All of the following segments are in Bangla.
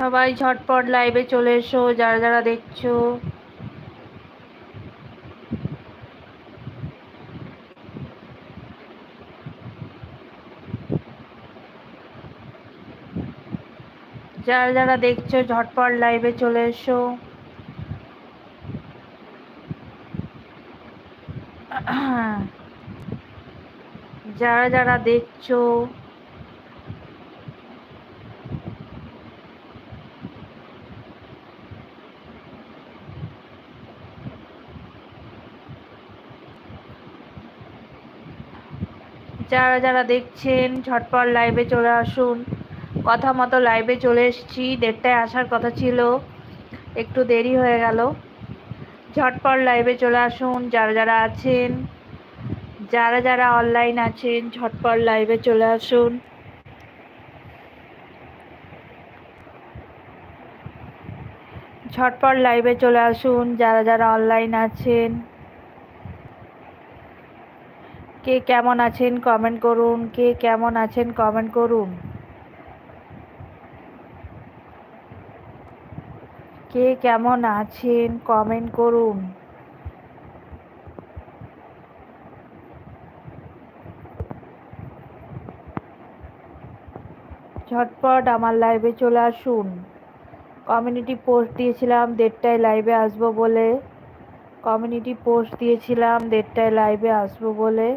সবাই ঝটপট লাইভে চলে এসো, যারা যারা দেখছ। যারা যারা দেখছ, ঝটপট লাইভে চলে এসো। যারা যারা দেখছ যারা যারা দেখছেন, ঝটপট লাইভে চলে আসুন। কথা মতো লাইভে চলে এসেছি। দেড়টায় আসার কথা ছিল। একটু দেরি হয়ে গেল। ঝটপট লাইভে চলে আসুন। যারা যারা আছেন, যারা যারা অনলাইন আছেন, ঝটপট লাইভে চলে আসুন। ঝটপট লাইভে চলে আসুন। যারা যারা অনলাইন আছেন কে কেমন আছেন কমেন্ট করুন, কে কেমন আছেন কমেন্ট করুন। কে কেমন আছেন কমেন্ট করুন। ঝটপট আমার লাইভে চলে আসুন। কমিউনিটি পোস্ট দিয়েছিলাম, দেড়টায় লাইভে আসব বলে। কমিউনিটি পোস্ট দিয়েছিলাম, দেড়টায় লাইভে আসব বলে।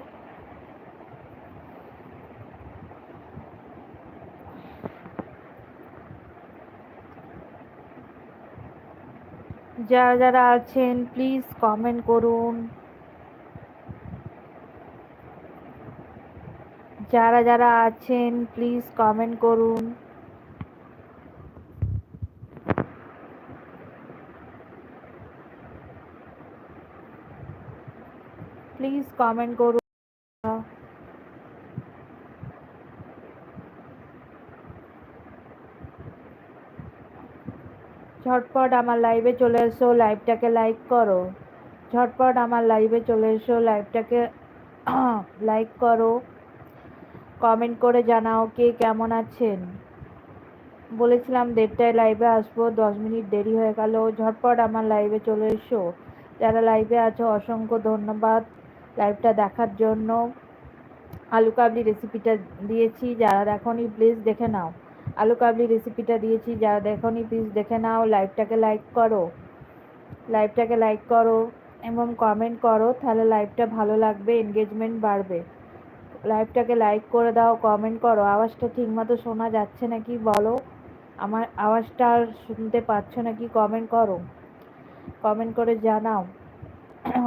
যারা যারা আছেন প্লিজ কমেন্ট করুন। যারা যারা আছেন প্লিজ কমেন্ট করুন। প্লিজ কমেন্ট করুন। ঝটপট আমার লাইভে চলে এসো লাইভটাকে লাইক করো। ঝটপট আমার লাইভে চলে এসো লাইভটাকে লাইক করো। কমেন্ট করে জানাও কে কেমন আছেন। বলেছিলাম দেড়টায় লাইভে আসব, দশ মিনিট দেরি হয়ে গেল, ঝটপট আমার লাইভে চলে এসো। যারা লাইভে আছো, অসংখ্য ধন্যবাদ লাইভটা দেখার জন্য। আলু কাবলি রেসিপিটা দিয়েছি, যারা দেখনি প্লিজ দেখে নাও। আলু কাবলি রেসিপিটা দিয়েছি। যারা দেখনি প্লিজ দেখে নাও লাইভটাকে লাইক করো। লাইভটাকে লাইক করো, এবং কমেন্ট করো, তাহলে লাইভটা ভালো লাগবে এনগেজমেন্ট বাড়বে। লাইভটাকে লাইক করে দাও কমেন্ট করো। আওয়াজটা ঠিকমতো শোনা যাচ্ছে নাকি বলো? আমার আওয়াজটা আর শুনতে পাচ্ছ নাকি? কমেন্ট করো। কমেন্ট করে জানাও।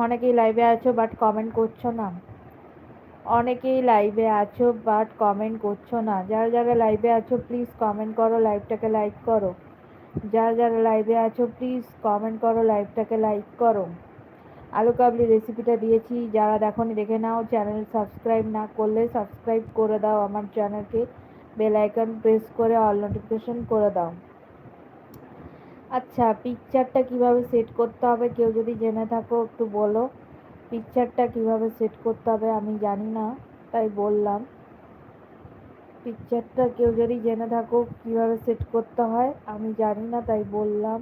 অনেকেই লাইভে আছো বাট কমেন্ট করছ না। অনেকেই লাইভে আছো বাট কমেন্ট করছ না। যারা যারা লাইভে আছো প্লিজ কমেন্ট করো লাইভটাকে লাইক করো। যারা যারা লাইভে আছো প্লিজ কমেন্ট করো লাইভটাকে লাইক করো। আলু কাবলি রেসিপিটা দিয়েছি, যারা দেখো দেখে নাও। চ্যানেল সাবস্ক্রাইব না করলে সাবস্ক্রাইব করে দাও আমার চ্যানেলকে বেল আইকন প্রেস করে অল নোটিফিকেশন করে দাও। আচ্ছা পিকচারটা কীভাবে সেট করতে হবে, কেউ যদি জেনে থাকো, একটু বলো। পিকচারটা কীভাবে সেট করতে হবে আমি জানি না, তাই বললাম। পিকচারটা কেউ যদি জেনে থাকো কীভাবে সেট করতে হয়, আমি জানি না, তাই বললাম।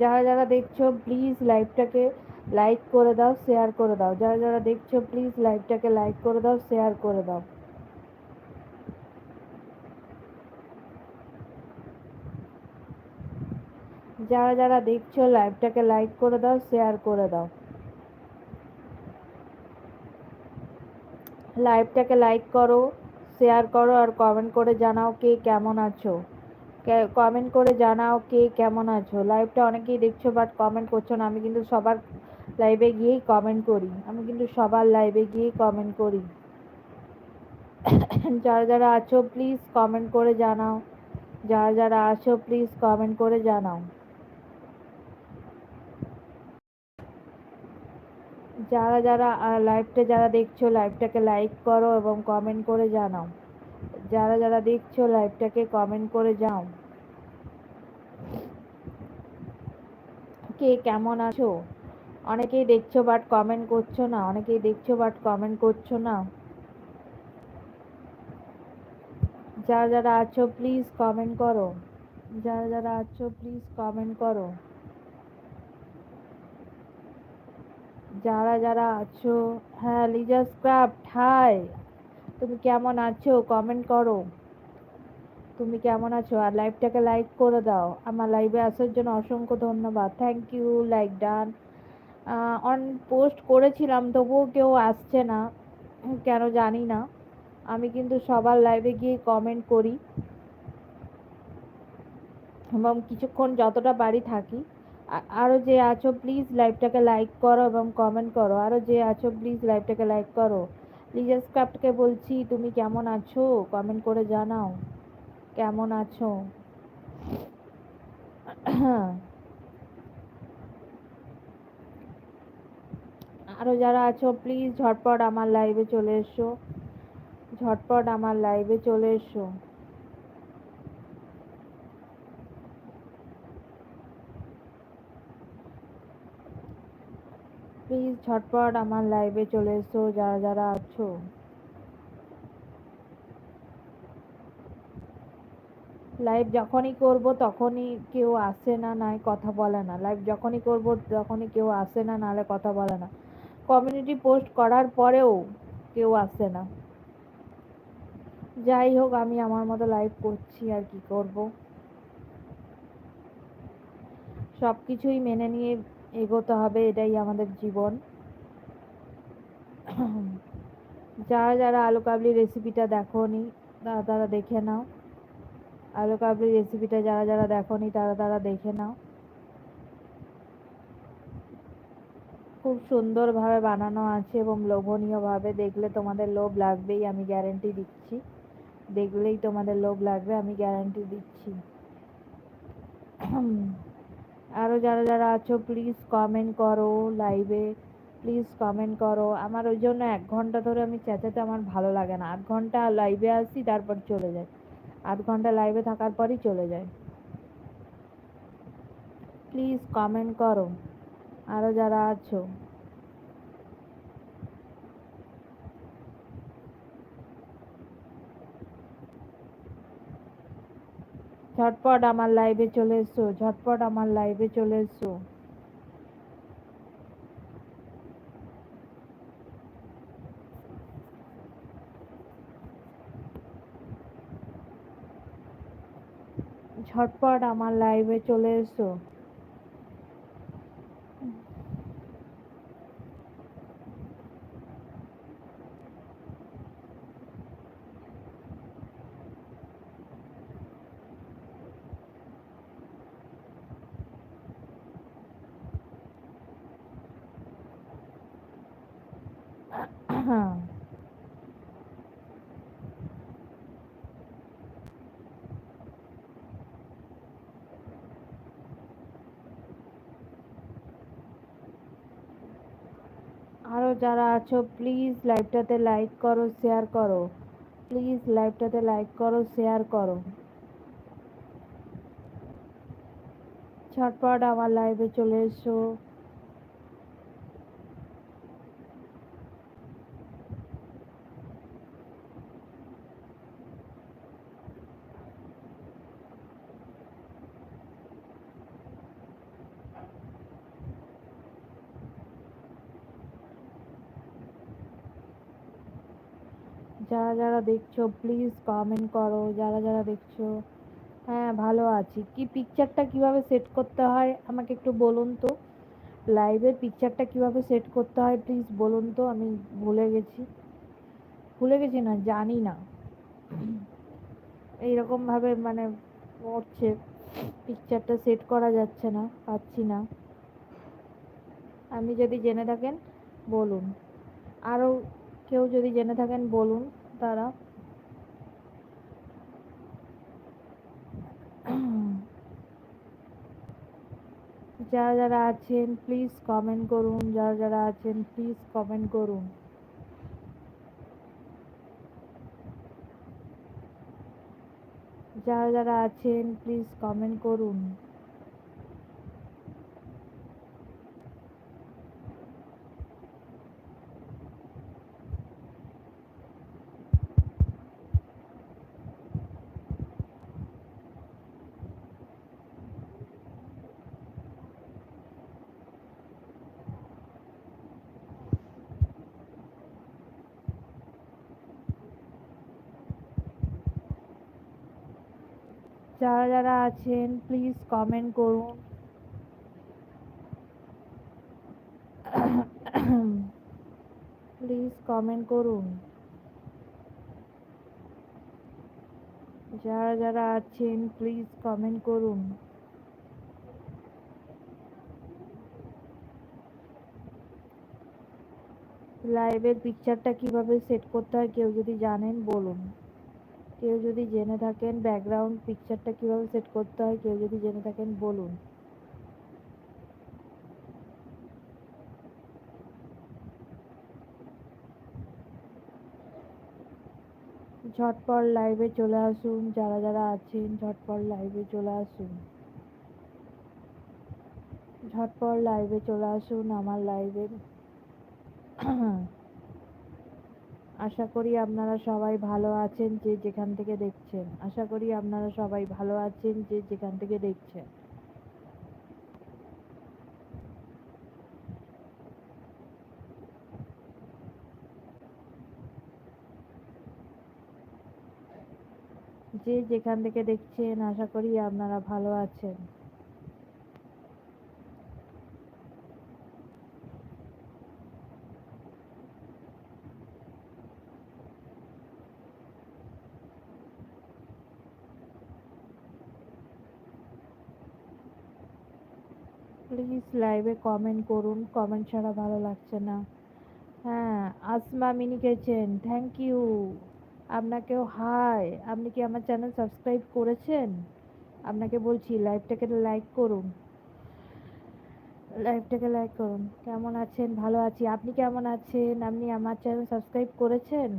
যারা যারা দেখছ প্লিজ লাইভটাকে লাইক করে দাও শেয়ার করে দাও। যারা যারা দেখছ প্লিজ লাইভটাকে লাইক করে দাও শেয়ার করে দাও। যারা যারা দেখছ লাইভটাকে লাইক করে দাও, শেয়ার করে দাও। লাইভটাকে লাইক করো, শেয়ার করো আর কমেন্ট করে জানাও কে কেমন আছো। কমেন্ট করে জানাও কে কেমন আছো। লাইভটা অনেকেই দেখছ বাট কমেন্ট করছ না। আমি কিন্তু সবার লাইভে গিয়েই কমেন্ট করি। আমি কিন্তু সবার লাইভে গিয়েই কমেন্ট করি। যারা যারা আছো প্লিজ কমেন্ট করে জানাও। যারা যারা আছো প্লিজ কমেন্ট করে জানাও। যারা যারা লাইভটা যারা দেখছ লাইভটাকে লাইক করো এবং কমেন্ট করে জানাও। যারা যারা দেখছ লাইভটাকে কমেন্ট করে যাও। কে কেমন আছো? অনেকেই দেখছ বাট কমেন্ট করছ না, অনেকেই দেখছ বাট কমেন্ট করছ না। যারা যারা আছো প্লিজ কমেন্ট করো। যারা যারা আছো প্লিজ কমেন্ট করো। যারা যারা আছো? হ্যাঁ লিজা স্ক্রাফট হাই তুমি কেমন আছো? কমেন্ট করো। তুমি কেমন আছো? আর লাইভটাকে লাইক করে দাও। আমার লাইভে আসার জন্য অসংখ্য ধন্যবাদ। Thank you like done on post করেছিলাম, তবুও কেউ আসছে না। কেন জানি না। আমি কিন্তু সবার লাইভে গিয়ে কমেন্ট করি। এবং কিছুক্ষণ যতটা বাড়ি থাকি। আ- আরও যে আছো প্লিজ লাইভটাকে লাইক করো এবং কমেন্ট করো। আরও যে আছো প্লিজ লাইভটাকে লাইক করো। লিজাস ক্রাফটকে বলছি, তুমি কেমন আছো? কমেন্ট করে জানাও। কেমন আছো? আরও যারা আছো প্লিজ ঝটপট আমার লাইভে চলে এসো। ঝটপট আমার লাইভে চলে এসো। প্লিজ ঝটপট আমার লাইভে চলে এসো, যারা যারা আছো। লাইভ যখনই করব, তখনই কেউ আসে না, নাই কথা বলে না। লাইভ যখনই করব, তখনই কেউ আসে না নালে কথা বলে না। কমিউনিটি পোস্ট করার পরেও কেউ আসে না। যাই হোক, আমি আমার মতো লাইভ করছি আর কি করব। সব কিছুই মেনে নিয়ে এগোতে হবে, এটাই আমাদের জীবন। যারা যারা আলু কাবলি রেসিপিটা দেখোনি, তারা তারা দেখে নাও। আলু কাবলি রেসিপিটা যারা যারা দেখোনি, তারা তারা দেখে নাও। খুব সুন্দরভাবে বানানো আছে এবং লোভনীয়ভাবে। দেখলে তোমাদের লোভ লাগবেই, আমি গ্যারেন্টি দিচ্ছি। দেখলেই তোমাদের লোভ লাগবে, আমি গ্যারান্টি দিচ্ছি। আরও যারা যারা আছো প্লিজ কমেন্ট করো লাইভে প্লিজ কমেন্ট করো। আমার ওই জন্য এক ঘণ্টা ধরে আমি চেঁচাতে আমার ভালো লাগে না। আধ ঘণ্টা লাইভে আসি, তারপর চলে যাই। আধ ঘণ্টা লাইভে থাকার পরই চলে যাই। প্লিজ কমেন্ট করো। আরও যারা আছো। ঝটপট আমার লাইভে চলে এসো, ঝটপট আমার লাইভে চলে এসো। ঝটপট আমার লাইভে চলে এসো। আরও যারা আছো প্লিজ লাইভটাতে লাইক করো শেয়ার করো। প্লিজ লাইভটাতে লাইক করো শেয়ার করো। ঝটপট আমার লাইভে চলে এসো। যারা যারা দেখছ প্লিজ কমেন্ট করো, যারা যারা দেখছ। হ্যাঁ ভালো আছি। কি পিকচারটা কীভাবে সেট করতে হয়, আমাকে একটু বলুন তো? লাইভের পিকচারটা কীভাবে সেট করতে হয় প্লিজ বলুন তো? আমি ভুলে গেছি। ভুলে গেছি না, জানি না। এইরকম ভাবে মানে পড়ছে পিকচারটা সেট করা যাচ্ছে না, পাচ্ছি না। আপনি যদি জেনে থাকেন, বলুন। আরও কেউ যদি জেনে থাকেন, বলুন তারা। যারা যারা আছেন প্লিজ কমেন্ট করুন। যারা যারা আছেন প্লিজ কমেন্ট করুন। যারা যারা আছেন প্লিজ কমেন্ট করুন। যারা যারা আছেন প্লিজ কমেন্ট করুন। প্লিজ কমেন্ট করুন। যারা যারা আছেন প্লিজ কমেন্ট করুন। লাইভের পিকচারটা কীভাবে সেট করতে হয়, কেউ যদি জানেন, বলুন। কেউ যদি জেনে থাকেন ব্যাকগ্রাউন্ড পিকচারটা কীভাবে সেট করতে হয়, কেউ যদি জেনে থাকেন বলুন। ঝটপট লাইভে চলে আসুন, যারা যারা আছেন, ঝটপট লাইভে চলে আসুন। ঝটপট লাইভে চলে আসুন আমার লাইভে আশা করি আপনারা সবাই ভালো আছেন যে যেখান থেকে দেখছেন। আশা করি আপনারা সবাই ভালো আছেন যে যেখান থেকে দেখছেন। যে যেখান থেকে দেখছেন, আশা করি আপনারা ভালো আছেন। প্লিজ লাইভে কমেন্ট করুন কমেন্ট ছাড়া ভালো লাগছে না। হ্যাঁ আসমা মিনি গেছেন থ্যাংক ইউ আপনাকেও হাই আপনি কি আমার চ্যানেল সাবস্ক্রাইব করেছেন? আপনাকে বলছি লাইভটাকে লাইক করুন। লাইভটাকে লাইক করুন। কেমন আছেন? ভালো আছি। আপনি কেমন আছেন? আপনি আমার চ্যানেল সাবস্ক্রাইব করেছেন?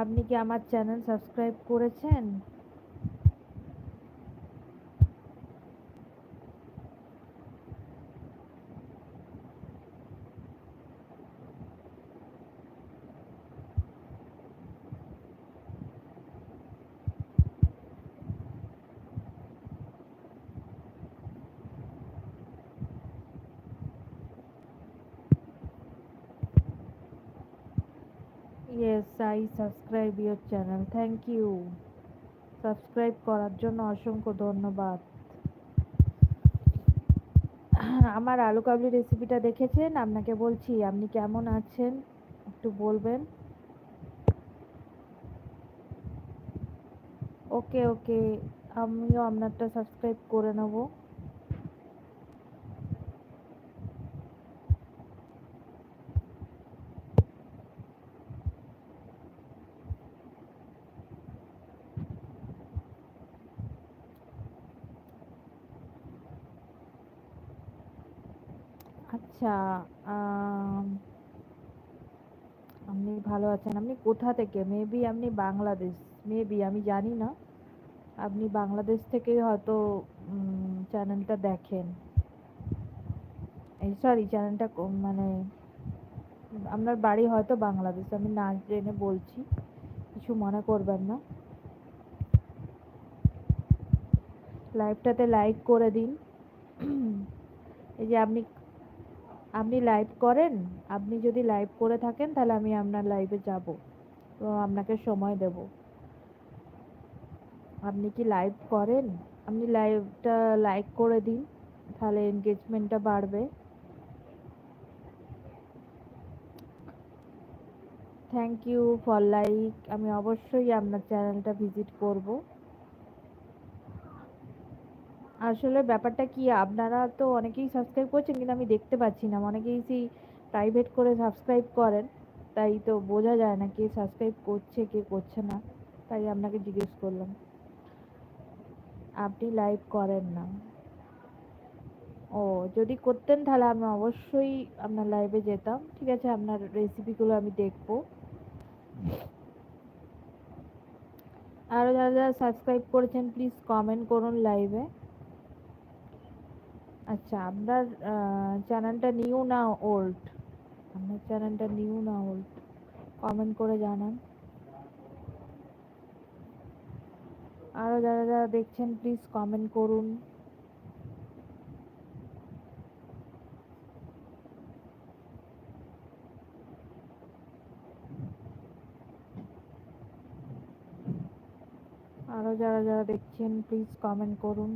আপনি কি আমার চ্যানেল সাবস্ক্রাইব করেছেন? I subscribe your channel thank you subscribe করার জন্য অসংখ্য ধন্যবাদ। আমার আলু কাবলি রেসিপিটা দেখেছেন? আপনাকে বলছি, আপনি কেমন আছেন? একটু বলবেন? ওকে ওকে আমিও আপনারটা সাবস্ক্রাইব করে নেব আচ্ছা আম, আপনি ভালো আছেন। আপনি কোথা থেকে? মেবি আপনি বাংলাদেশ। মেবি আমি জানি না। আপনি বাংলাদেশ থেকেই হয়তো চ্যানেলটা দেখেন। এই সরি চ্যানেলটা মানে আপনার বাড়ি হয়তো বাংলাদেশ, আমি না জেনে বলছি। কিছু মনে করবেন না। লাইভটাতে লাইক করে দিন। এই যে আপনি আপনি লাইভ করেন, আপনি যদি লাইভ করে থাকেন, তাহলে আমি আপনার লাইভে যাব। তো আপনাকে সময় দেব। আপনি কি লাইভ করেন? আপনি লাইভটা লাইক করে দিন, তাহলে এনগেজমেন্টটা বাড়বে। থ্যাংক ইউ ফর লাইক আমি অবশ্যই আপনার চ্যানেলটা ভিজিট করব। আসলে ব্যাপারটা কি, আপনারা তো অনেকেই সাবস্ক্রাইব করছেন কিন্তু আমি দেখতে পাচ্ছি না। অনেকেই সেই প্রাইভেট করে সাবস্ক্রাইব করেন, তাই তো বোঝা যায় না কে সাবস্ক্রাইব করছে, কে করছে না, তাই আপনাকে জিজ্ঞেস করলাম। আপনি লাইভ করেন না। ও, যদি করতেন তাহলে আমি অবশ্যই আপনার লাইভে যেতাম। ঠিক আছে, আপনার রেসিপিগুলো আমি দেখব। আরও যারা যারা সাবস্ক্রাইব করেছেন প্লিজ কমেন্ট করুন লাইভে আচ্ছা আপনার চ্যানেলটা নিউ না ওল্ড? আপনার চ্যানেলটা নিউ না ওল্ড? কমেন্ট করে জানান। আরও যারা যারা দেখছেন, প্লিজ কমেন্ট করুন। আরও যারা যারা দেখছেন, প্লিজ কমেন্ট করুন।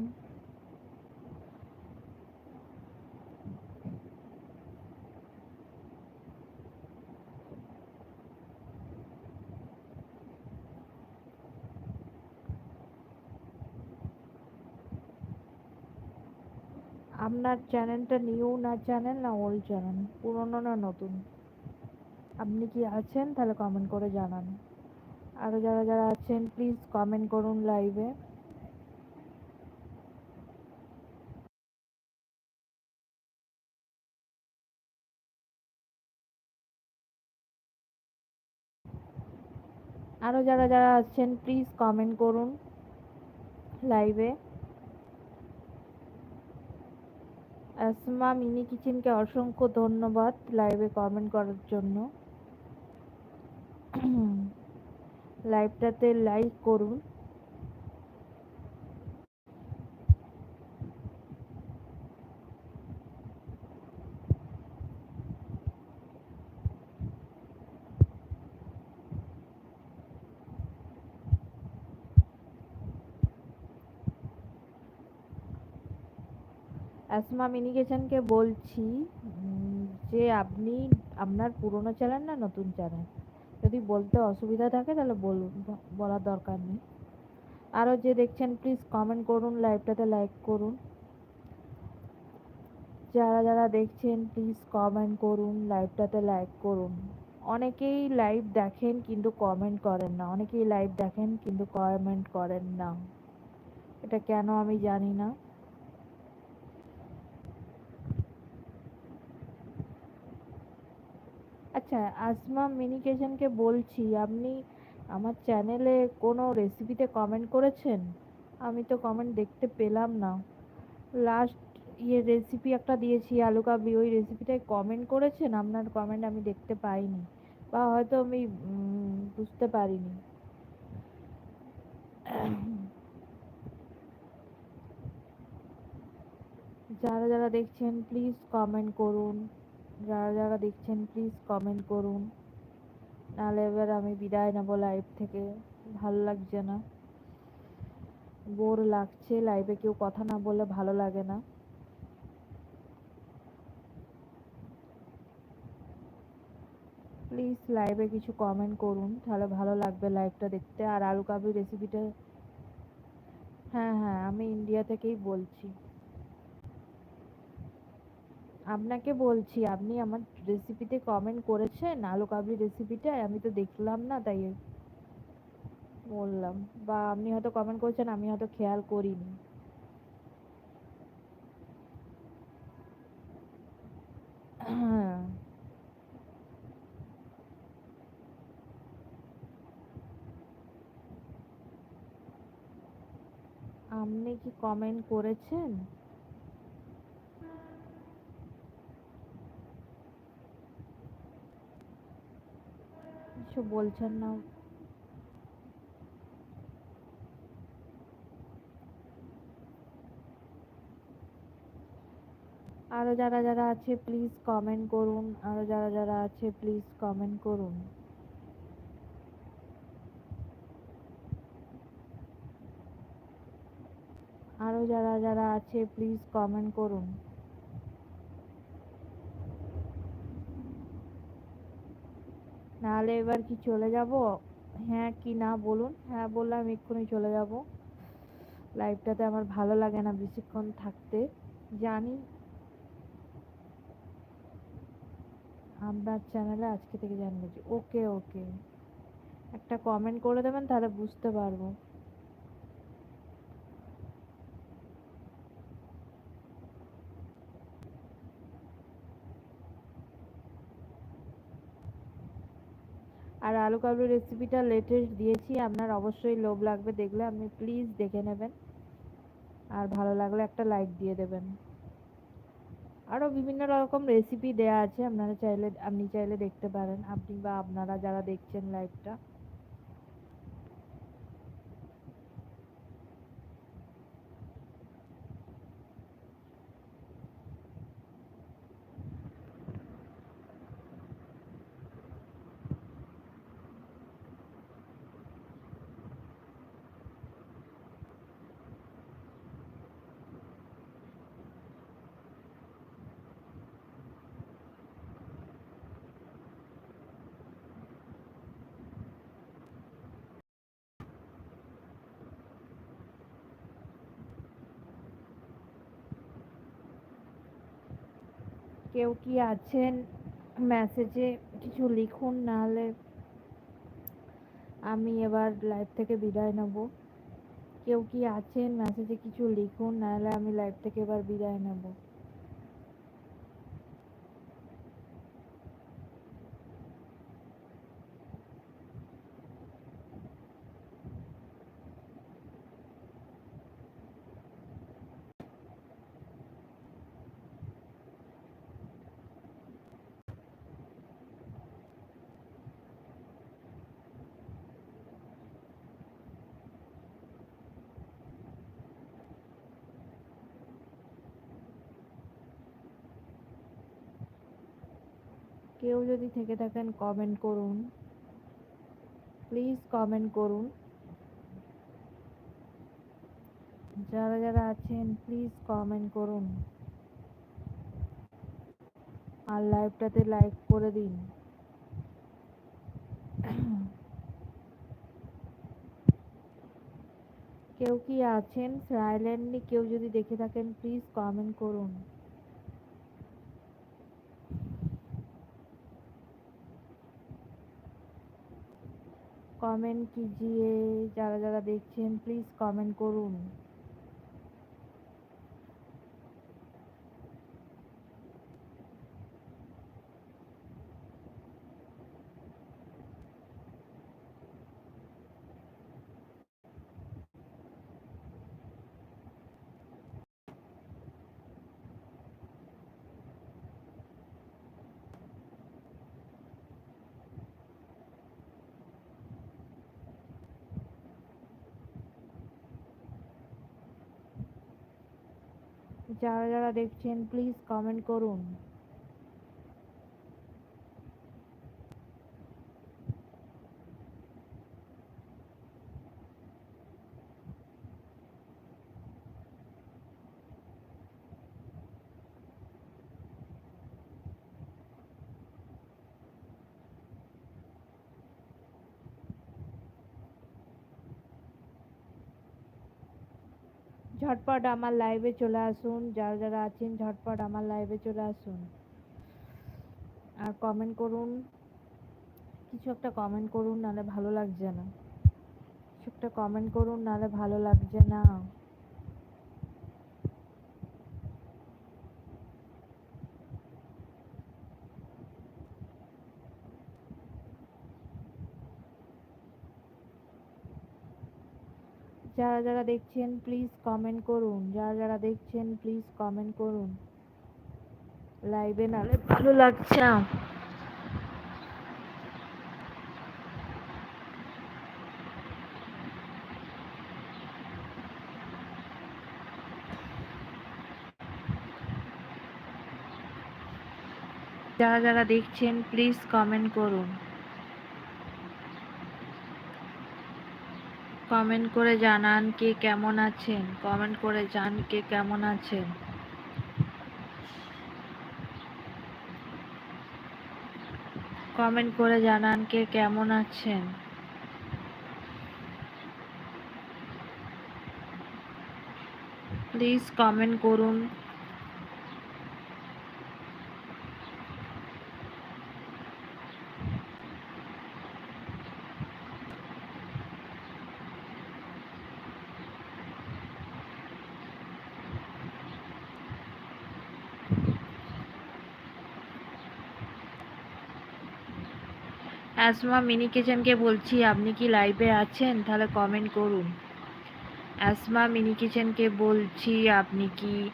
আপনার চ্যানেলটা নিউ না চ্যানেল না ওল্ড চ্যানেল? পুরনো না নতুন? আপনি কি আছেন? তাহলে কমেন্ট করে জানান। আরও যারা যারা আছেন প্লিজ কমেন্ট করুন লাইভে আরও যারা যারা আছেন প্লিজ কমেন্ট করুন লাইভে আসমা মিনি কিচেনকে অসংখ্য ধন্যবাদ লাইভে কমেন্ট করার জন্য। লাইভটাতে লাইক করুন। আসমা মিনিকেশনকে বলছি যে আপনি, আপনার পুরনো চ্যানেল না নতুন চ্যানেল? যদি বলতে অসুবিধা থাকে তাহলে বলুন বলার দরকার নেই। আরও যে দেখছেন প্লিজ কমেন্ট করুন লাইভটাতে লাইক করুন। যারা যারা দেখছেন প্লিজ কমেন্ট করুন লাইভটাতে লাইক করুন। অনেকেই লাইভ দেখেন কিন্তু কমেন্ট করেন না। অনেকেই লাইভ দেখেন কিন্তু কমেন্ট করেন না। এটা কেন আমি জানি না আচ্ছা আসমা মিনিকেশনকে বলছি, আপনি আমার চ্যানেলে কোনো রেসিপিতে কমেন্ট করেছেন? আমি তো কমেন্ট দেখতে পেলাম না। লাস্ট ইয়ে রেসিপি একটা দিয়েছি, আলু কাবলি ওই রেসিপিটায় কমেন্ট করেছেন? আপনার কমেন্ট আমি দেখতে পাইনি বা হয়তো আমি বুঝতে পারিনি। যারা যারা দেখছেন প্লিজ কমেন্ট করুন। যারা যারা দেখছেন প্লিজ কমেন্ট করুন। নাহলে এবার আমি বিদায় নেব লাইভ থেকে। ভালো লাগছে না। বোর লাগছে। লাইভে কেউ কথা না বললে ভালো লাগে না। প্লিজ লাইভে কিছু কমেন্ট করুন। তাহলে ভালো লাগবে লাইভটা দেখতে। আর আলু কাবলি রেসিপিটা হ্যাঁ হ্যাঁ আমি ইন্ডিয়া থেকেই বলছি। আপনাকে বলছি, আপনি আমার রেসিপিতে কমেন্ট করেছেন, আলু কাবলি রেসিপিটায় আমি তো দেখলাম না, তাই বললাম। বা আপনি হয়তো কমেন্ট করেছেন, আমি হয়তো খেয়াল করিনি। হ্যাঁ। আপনি কি কমেন্ট করেছেন? কিছু বলছেন না। আরও যারা যারা আছে প্লিজ কমেন্ট করুন। আরও যারা যারা আছে প্লিজ কমেন্ট করুন। আরও যারা যারা আছে প্লিজ কমেন্ট করুন। নাহলে এবার কি চলে যাব? হ্যাঁ কি না বলুন। হ্যাঁ বললাম এক্ষুনি চলে যাব। লাইভটাতে আমার ভালো লাগে না বেশিক্ষণ থাকতে। জানি। আপনার চ্যানেলে আজকে থেকে জানিয়েছি ওকে ওকে একটা কমেন্ট করে দেবেন, তাহলে বুঝতে পারব। আর আলু কাবলি রেসিপিটা লেটেস্ট দিয়েছি। আপনার অবশ্যই লোভ লাগবে দেখলে, আপনি প্লিজ দেখে নেবেন। আর ভালো লাগলে একটা লাইক দিয়ে দেবেন। আরও বিভিন্ন রকম রেসিপি দেওয়া আছে, আপনারা চাইলে, আপনি চাইলে দেখতে পারেন। আপনি বা আপনারা যারা দেখছেন লাইভটা কেউ কি আছেন? মেসেজে কিছু লিখুন, নাহলে আমি এবার লাইভ থেকে বিদায় নেব। কেউ কি আছেন? মেসেজে কিছু লিখুন, নাহলে আমি লাইভ থেকে এবার বিদায় নেব। কেউ যদি থেকে থাকেন কমেন্ট করুন। প্লিজ কমেন্ট করুন। যারা যারা আছেন প্লিজ কমেন্ট করুন। আর লাইভটাতে লাইক করে দিন। কেউ কি আছেন? সাইলেন্টলি কেউ যদি দেখে থাকেন প্লিজ কমেন্ট করুন। কমেন্ট কিজিয়ে যারা যারা দেখছেন প্লিজ কমেন্ট করুন। যারা যারা দেখছেন প্লিজ কমেন্ট করুন ঝটপট আমার লাইভে চলে আসুন। যারা যারা আছেন, ঝটপট আমার লাইভে চলে আসুন। আর কমেন্ট করুন। কিছু একটা কমেন্ট করুন, নাহলে ভালো লাগছে না। কিছু একটা কমেন্ট করুন, নাহলে ভালো লাগছে না। যারা যারা দেখছেন প্লিজ কমেন্ট করুন। যারা যারা দেখছেন প্লিজ কমেন্ট করুন। লাইভে নালে ভালো লাগছে যারা যারা দেখছেন প্লিজ কমেন্ট করুন। কমেন্ট করে জানান কে কেমন আছেন। কমেন্ট করে জান কে কেমন আছেন। কমেন্ট করে জানান কে কেমন আছেন। প্লিজ কমেন্ট করুন। অ্যাসমা মিনি কিচেনকে বলছি, আপনি কি লাইভে আছেন? তাহলে কমেন্ট করুন। অ্যাসমা মিনি কিচেনকে বলছি, আপনি কি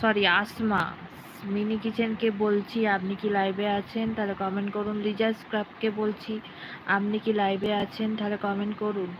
সরি আসমা, মিনি কিচেনকে বলছি, আপনি কি লাইভে আছেন? তাহলে কমেন্ট করুন। লিজা স্ক্রাবকে বলছি, আপনি কি লাইভে আছেন? তাহলে কমেন্ট করুন।